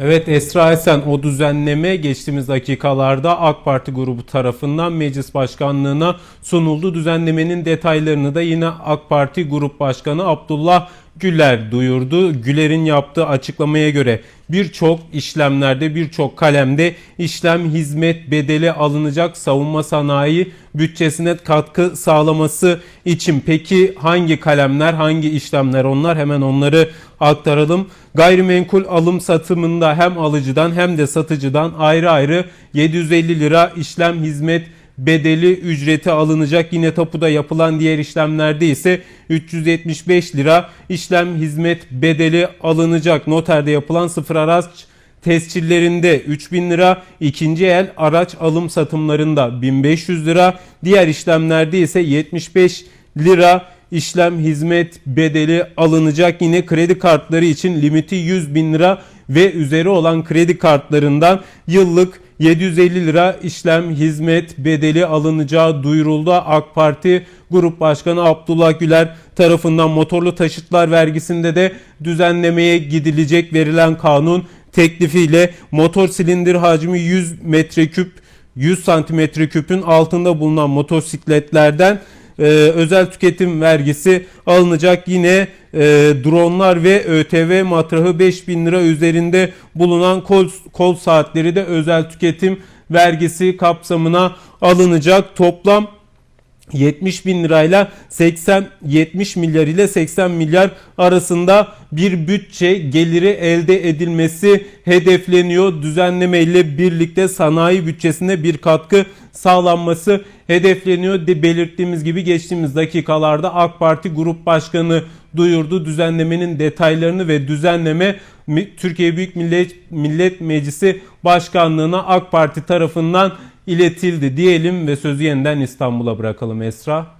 Evet Esra Esen o düzenleme geçtiğimiz dakikalarda AK Parti grubu tarafından meclis başkanlığına sunuldu. Düzenlemenin detaylarını da yine AK Parti Grup Başkanı Abdullah Güler duyurdu. Güler'in yaptığı açıklamaya göre birçok işlemlerde birçok kalemde işlem hizmet bedeli alınacak savunma sanayi bütçesine katkı sağlaması için. Peki hangi kalemler hangi işlemler onlar hemen onları aktaralım. Gayrimenkul alım satımında hem alıcıdan hem de satıcıdan ayrı ayrı 750 lira işlem hizmet bedeli ücreti alınacak. Yine tapuda yapılan diğer işlemlerde ise 375 lira işlem hizmet bedeli alınacak. Noterde yapılan sıfır araç tescillerinde 3000 lira, ikinci el araç alım satımlarında 1500 lira, diğer işlemlerde ise 75 lira işlem hizmet bedeli alınacak. Yine kredi kartları için limiti 100 bin lira ve üzeri olan kredi kartlarından yıllık 750 lira işlem hizmet bedeli alınacağı duyuruldu. AK Parti Grup Başkanı Abdullah Güler tarafından motorlu taşıtlar vergisinde de düzenlemeye gidilecek verilen kanun teklifiyle motor silindir hacmi 100 metreküp 100 santimetre küpün altında bulunan motosikletlerden e, özel tüketim vergisi alınacak. Yine e, dronlar ve ÖTV matrahı 5000 lira üzerinde bulunan kol, kol saatleri de özel tüketim vergisi kapsamına alınacak. Toplam 70 bin lirayla 80 70 milyar ile 80 milyar arasında bir bütçe geliri elde edilmesi hedefleniyor. Düzenleme ile birlikte sanayi bütçesine bir katkı sağlanması hedefleniyor. De belirttiğimiz gibi geçtiğimiz dakikalarda AK Parti Grup Başkanı duyurdu düzenlemenin detaylarını ve düzenleme Türkiye Büyük Millet Millet Meclisi Başkanlığına AK Parti tarafından iletildi diyelim ve sözü yeniden İstanbul'a bırakalım Esra.